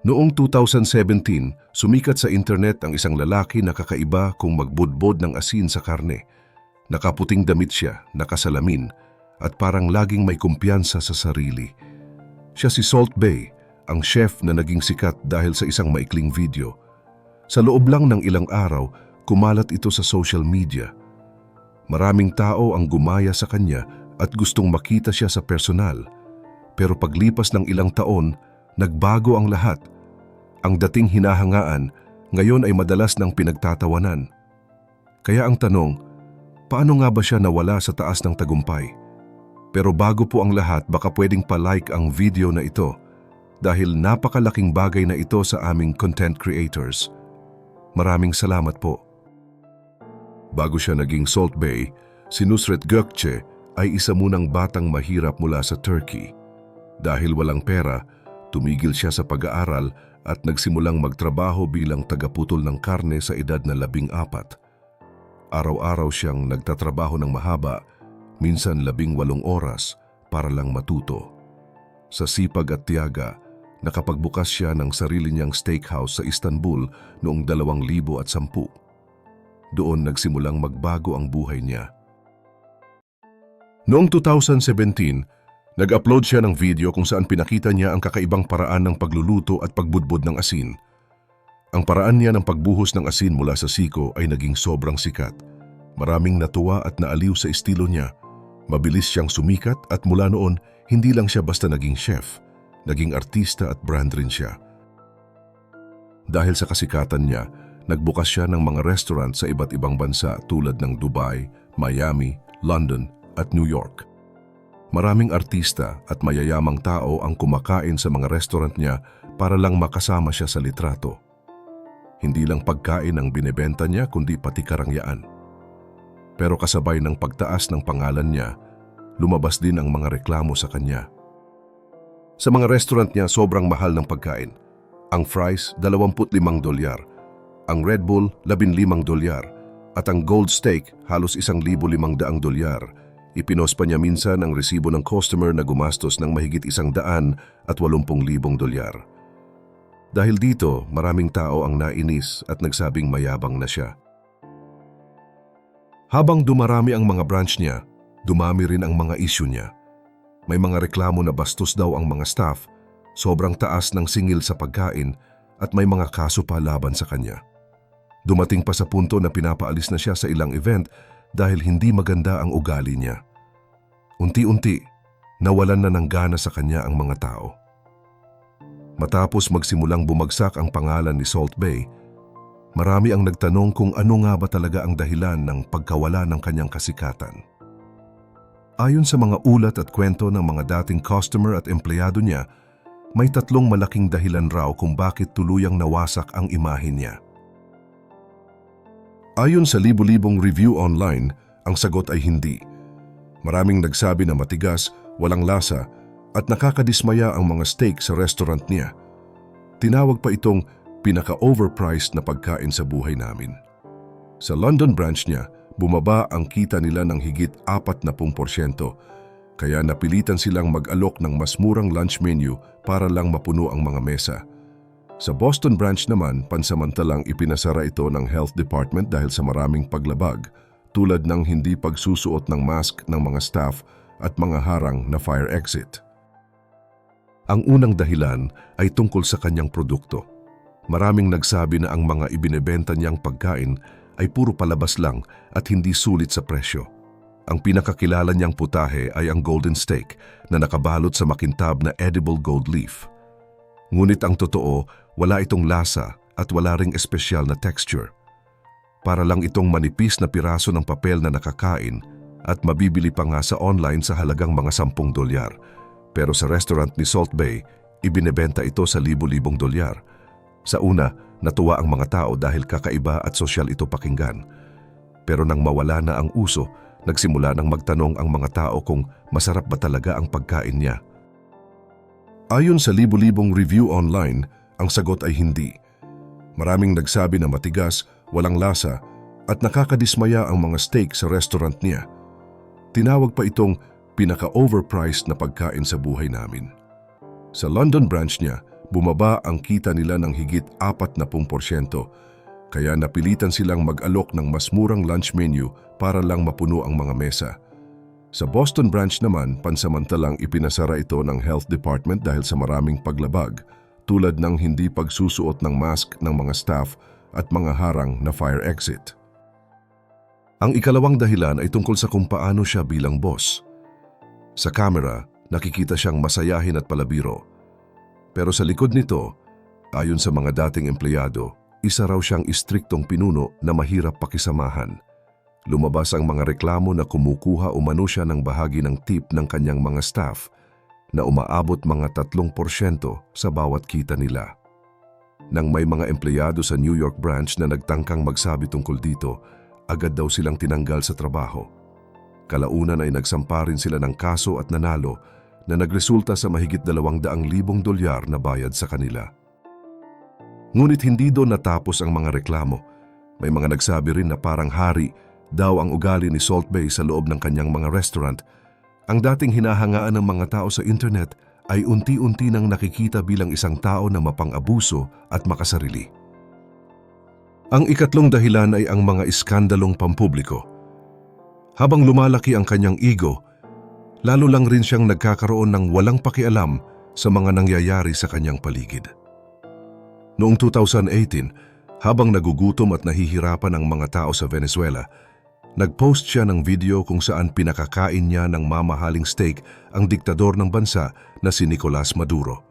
Noong 2017, sumikat sa internet ang isang lalaki na kakaiba kung magbudbod ng asin sa karne. Nakaputing damit siya, nakasalamin, at parang laging may kumpiyansa sa sarili. Siya si Salt Bay, ang chef na naging sikat dahil sa isang maikling video. Sa loob lang ng ilang araw, kumalat ito sa social media. Maraming tao ang gumaya sa kanya at gustong makita siya sa personal. Pero paglipas ng ilang taon, nagbago ang lahat. Ang dating hinahangaan, ngayon ay madalas ng pinagtatawanan. Kaya ang tanong, paano nga ba siya nawala sa taas ng tagumpay? Pero bago po ang lahat, baka pwedeng pa-like ang video na ito dahil napakalaking bagay na ito sa aming content creators. Maraming salamat po. Bago siya naging Salt Bay, si Nusret Gökçe ay isa munang batang mahirap mula sa Turkey. Dahil walang pera, tumigil siya sa pag-aaral at nagsimulang magtrabaho bilang tagaputol ng karne sa edad na labing apat. Araw-araw siyang nagtatrabaho ng mahaba, minsan labing walong oras, para lang matuto. Sa sipag at tiyaga, nakapagbukas siya ng sarili niyang steakhouse sa Istanbul noong 2010. Doon nagsimulang magbago ang buhay niya. Noong 2017, nag-upload siya ng video kung saan pinakita niya ang kakaibang paraan ng pagluluto at pagbudbod ng asin. Ang paraan niya ng pagbuhos ng asin mula sa siko ay naging sobrang sikat. Maraming natuwa at naaliw sa estilo niya. Mabilis siyang sumikat at mula noon, hindi lang siya basta naging chef, naging artista at brand rin siya. Dahil sa kasikatan niya, nagbukas siya ng mga restaurant sa iba't ibang bansa tulad ng Dubai, Miami, London at New York. Maraming artista at mayayamang tao ang kumakain sa mga restaurant niya para lang makasama siya sa litrato. Hindi lang pagkain ang binebenta niya kundi pati karangyaan. Pero kasabay ng pagtaas ng pangalan niya, lumabas din ang mga reklamo sa kanya. Sa mga restaurant niya sobrang mahal ng pagkain. Ang fries, 25 dolyar. Ang Red Bull, 15 dolyar. At ang Gold Steak, halos 1,500 dolyar. Ipinos pa niya minsan ang resibo ng customer na gumastos ng mahigit isang daan at 80,000 dolyar. Dahil dito, maraming tao ang nainis at nagsabing mayabang na siya. Habang dumarami ang mga branch niya, dumami rin ang mga issue niya. May mga reklamo na bastos daw ang mga staff, sobrang taas ng singil sa pagkain at may mga kaso pa laban sa kanya. Dumating pa sa punto na pinapaalis na siya sa ilang event dahil hindi maganda ang ugali niya. Unti-unti, nawalan na ng gana sa kanya ang mga tao. Matapos magsimulang bumagsak ang pangalan ni Salt Bay, marami ang nagtanong kung ano nga ba talaga ang dahilan ng pagkawala ng kanyang kasikatan. Ayon sa mga ulat at kwento ng mga dating customer at empleyado niya, may tatlong malaking dahilan raw kung bakit tuluyang nawasak ang imahe niya. Ayon sa libu-libong review online, ang sagot ay hindi. Maraming nagsabi na matigas, walang lasa, at nakakadismaya ang mga steak sa restaurant niya. Tinawag pa itong pinaka-overpriced na pagkain sa buhay namin. Sa London branch niya, bumaba ang kita nila ng higit 40%, kaya napilitan silang mag-alok ng mas murang lunch menu para lang mapuno ang mga mesa. Sa Boston branch naman, pansamantalang ipinasara ito ng health department dahil sa maraming paglabag, tulad ng hindi pagsusuot ng mask ng mga staff at mga harang na fire exit. Ang unang dahilan ay tungkol sa kanyang produkto. Maraming nagsabi na ang mga ibinebenta niyang pagkain ay puro palabas lang at hindi sulit sa presyo. Ang pinakakilala niyang putahe ay ang golden steak na nakabalot sa makintab na edible gold leaf. Ngunit ang totoo, wala itong lasa at wala ring espesyal na texture. Para lang itong manipis na piraso ng papel na nakakain at mabibili pa nga sa online sa halagang mga 10 dolyar. Pero sa restaurant ni Salt Bay, ibinebenta ito sa libu-libong dolyar. Sa una, natuwa ang mga tao dahil kakaiba at sosyal ito pakinggan. Pero nang mawala na ang uso, nagsimula nang magtanong ang mga tao kung masarap ba talaga ang pagkain niya. Ayon sa libu-libong review online, ang sagot ay hindi. Maraming nagsabi na matigas, walang lasa, at nakakadismaya ang mga steak sa restaurant niya. Tinawag pa itong pinaka-overpriced na pagkain sa buhay namin. Sa London branch niya, bumaba ang kita nila ng higit 40%, kaya napilitan silang mag-alok ng mas murang lunch menu para lang mapuno ang mga mesa. Sa Boston branch naman, pansamantalang ipinasara ito ng Health Department dahil sa maraming paglabag, tulad ng hindi pagsusuot ng mask ng mga staff at mga harang na fire exit. Ang ikalawang dahilan ay tungkol sa kung paano siya bilang boss. Sa camera, nakikita siyang masayahin at palabiro. Pero sa likod nito, ayon sa mga dating empleyado, isa raw siyang istriktong pinuno na mahirap pakisamahan. Lumabas ang mga reklamo na kumukuha umano siya ng bahagi ng tip ng kanyang mga staff na umaabot mga 3% sa bawat kita nila. Nang may mga empleyado sa New York branch na nagtangkang magsabi tungkol dito, agad daw silang tinanggal sa trabaho. Kalaunan ay nagsampa rin sila ng kaso at nanalo na nagresulta sa mahigit 200,000 dolyar na bayad sa kanila. Ngunit hindi doon natapos ang mga reklamo. May mga nagsabi rin na parang hari daw ang ugali ni Salt Bay sa loob ng kanyang mga restaurant. Ang dating hinahangaan ng mga tao sa internet ay unti-unti nang nakikita bilang isang tao na mapang-abuso at makasarili. Ang ikatlong dahilan ay ang mga iskandalong pampubliko. Habang lumalaki ang kanyang ego, lalo lang rin siyang nagkakaroon ng walang pakialam sa mga nangyayari sa kanyang paligid. Noong 2018, habang nagugutom at nahihirapan ang mga tao sa Venezuela, nagpost siya ng video kung saan pinakakain niya ng mamahaling steak ang diktador ng bansa na si Nicolas Maduro.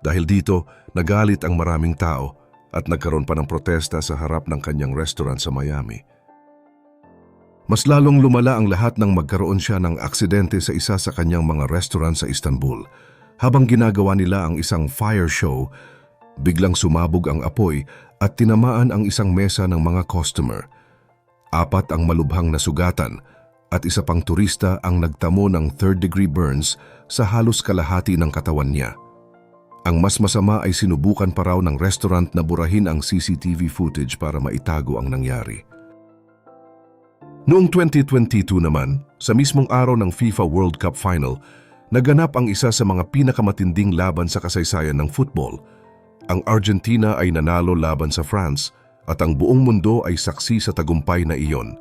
Dahil dito, nagalit ang maraming tao at nagkaroon pa ng protesta sa harap ng kanyang restaurant sa Miami. Mas lalong lumala ang lahat nang magkaroon siya ng aksidente sa isa sa kanyang mga restaurant sa Istanbul. Habang ginagawa nila ang isang fire show, biglang sumabog ang apoy at tinamaan ang isang mesa ng mga customer. Apat ang malubhang nasugatan at isa pang turista ang nagtamo ng third-degree burns sa halos kalahati ng katawan niya. Ang mas masama ay sinubukan pa raw ng restaurant na burahin ang CCTV footage para maitago ang nangyari. Noong 2022 naman, sa mismong araw ng FIFA World Cup Final, naganap ang isa sa mga pinakamatinding laban sa kasaysayan ng football. Ang Argentina ay nanalo laban sa France at ang buong mundo ay saksi sa tagumpay na iyon.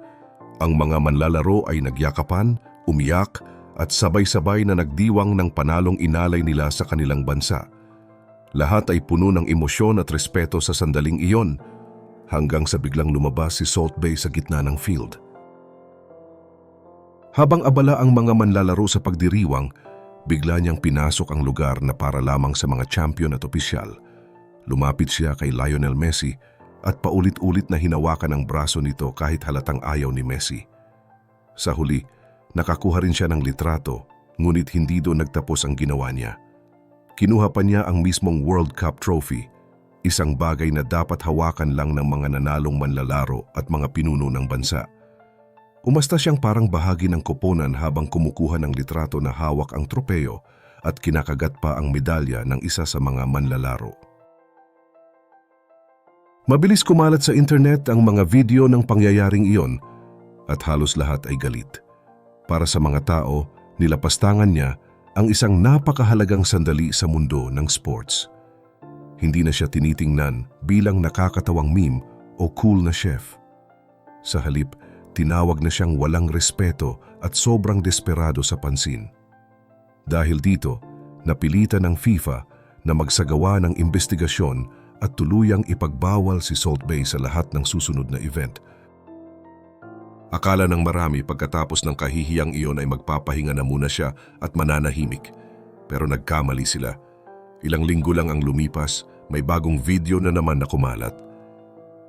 Ang mga manlalaro ay nagyakapan, umiyak at sabay-sabay na nagdiwang ng panalong inalay nila sa kanilang bansa. Lahat ay puno ng emosyon at respeto sa sandaling iyon hanggang sa biglang lumabas si Salt Bay sa gitna ng field. Habang abala ang mga manlalaro sa pagdiriwang, bigla niyang pinasok ang lugar na para lamang sa mga champion at opisyal. Lumapit siya kay Lionel Messi at paulit-ulit na hinawakan ang braso nito kahit halatang ayaw ni Messi. Sa huli, nakakuha rin siya ng litrato ngunit hindi doon nagtapos ang ginawa niya. Kinuha pa niya ang mismong World Cup trophy, isang bagay na dapat hawakan lang ng mga nanalong manlalaro at mga pinuno ng bansa. Umasta siyang parang bahagi ng koponan habang kumukuha ng litrato na hawak ang tropeo at kinakagat pa ang medalya ng isa sa mga manlalaro. Mabilis kumalat sa internet ang mga video ng pangyayaring iyon at halos lahat ay galit. Para sa mga tao, nilapastangan niya ang isang napakahalagang sandali sa mundo ng sports. Hindi na siya tinitingnan bilang nakakatawang meme o cool na chef. Sa halip, tinawag na siyang walang respeto at sobrang desperado sa pansin. Dahil dito, napilitan ng FIFA na magsagawa ng investigasyon at tuluyang ipagbawal si Salt Bay sa lahat ng susunod na event – Akala ng marami pagkatapos ng kahihiyang iyon ay magpapahinga na muna siya at mananahimik. Pero nagkamali sila. Ilang linggo lang ang lumipas, may bagong video na naman na kumalat.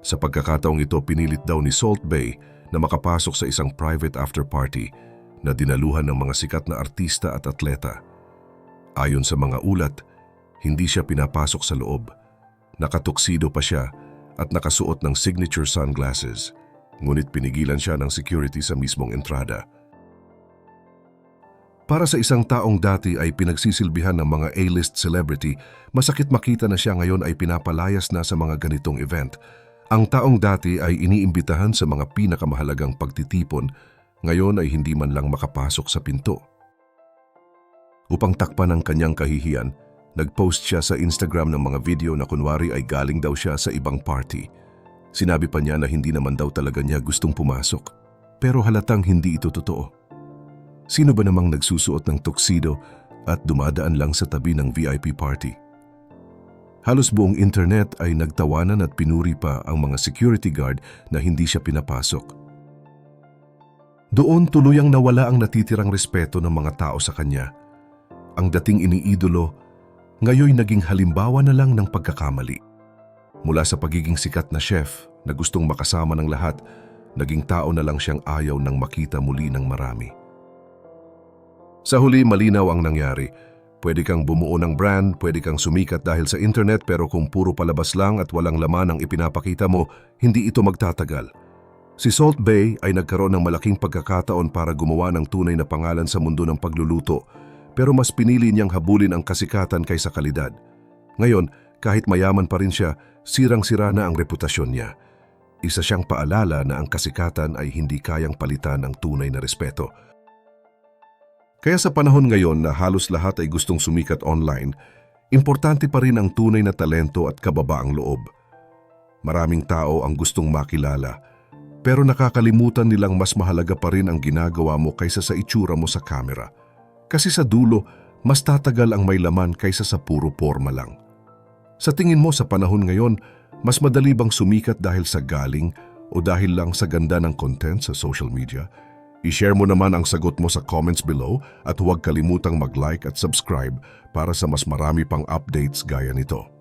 Sa pagkakataong ito, pinilit daw ni Salt Bay na makapasok sa isang private after party na dinaluhan ng mga sikat na artista at atleta. Ayon sa mga ulat, hindi siya pinapasok sa loob. Nakatuksido pa siya at nakasuot ng signature sunglasses ngunit pinigilan siya ng security sa mismong entrada. Para sa isang taong dati ay pinagsisilbihan ng mga A-list celebrity, masakit makita na siya ngayon ay pinapalayas na sa mga ganitong event. Ang taong dati ay iniimbitahan sa mga pinakamahalagang pagtitipon, ngayon ay hindi man lang makapasok sa pinto. Upang takpan ang kanyang kahihiyan, Nag-post siya sa Instagram ng mga video na kunwari ay galing daw siya sa ibang party. Sinabi pa niya na hindi naman daw talaga niya gustong pumasok. Pero halatang hindi ito totoo. Sino ba namang nagsusuot ng tuxedo at dumadaan lang sa tabi ng VIP party? Halos buong internet ay nagtawanan at pinuri pa ang mga security guard na hindi siya pinapasok. Doon tuluyang nawala ang natitirang respeto ng mga tao sa kanya. Ang dating iniidolo, ngayon naging halimbawa na lang ng pagkakamali. Mula sa pagiging sikat na chef na gustong makasama ng lahat, naging tao na lang siyang ayaw nang makita muli ng marami. Sa huli, malinaw ang nangyari. Pwede kang bumuo ng brand, pwede kang sumikat dahil sa internet pero kung puro palabas lang at walang laman ang ipinapakita mo, hindi ito magtatagal. Si Salt Bay ay nagkaroon ng malaking pagkakataon para gumawa ng tunay na pangalan sa mundo ng pagluluto, pero mas pinili niyang habulin ang kasikatan kaysa kalidad. Ngayon, kahit mayaman pa rin siya, sirang-sira na ang reputasyon niya. Isa siyang paalala na ang kasikatan ay hindi kayang palitan ng tunay na respeto. Kaya sa panahon ngayon na halos lahat ay gustong sumikat online, importante pa rin ang tunay na talento at kababaang loob. Maraming tao ang gustong makilala, pero nakakalimutan nilang mas mahalaga pa rin ang ginagawa mo kaysa sa itsura mo sa kamera. Kasi sa dulo, mas tatagal ang may laman kaysa sa puro forma lang. Sa tingin mo sa panahon ngayon, mas madali bang sumikat dahil sa galing o dahil lang sa ganda ng content sa social media? I-share mo naman ang sagot mo sa comments below at huwag kalimutang mag-like at subscribe para sa mas marami pang updates gaya nito.